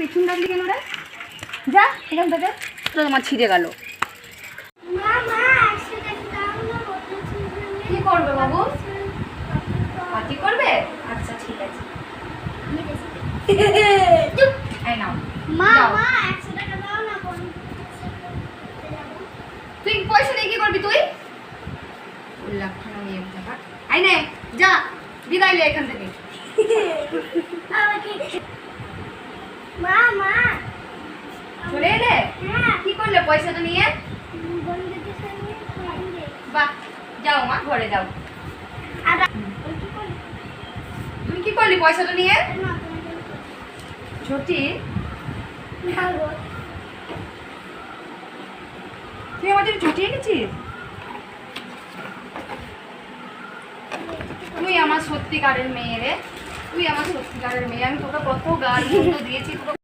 পেছন রাখলি কেন রে যা এখান থেকে। তো তোমার ছিঁড়ে গেল। কি করবে বাবু? পার্টি করবে? আচ্ছা ঠিক আছে। তুই পয়সা দিয়ে কি করবি তুই? নিয়ে যা বিদায় লে এখান থেকে। চলে এলে? কি করলে পয়সাটা নিয়ে? বাহ যাও মা ঘরে যাও। তুমি কি করলি পয়সাটা নিয়ে? ছোটি তুই আমার জন্য ছুটি এনেছিস? তুই আমার সত্যিকারের মেয়ে রে। মেয়ে আমি তোকে কত গাল মন্দ দিয়েছি তোকে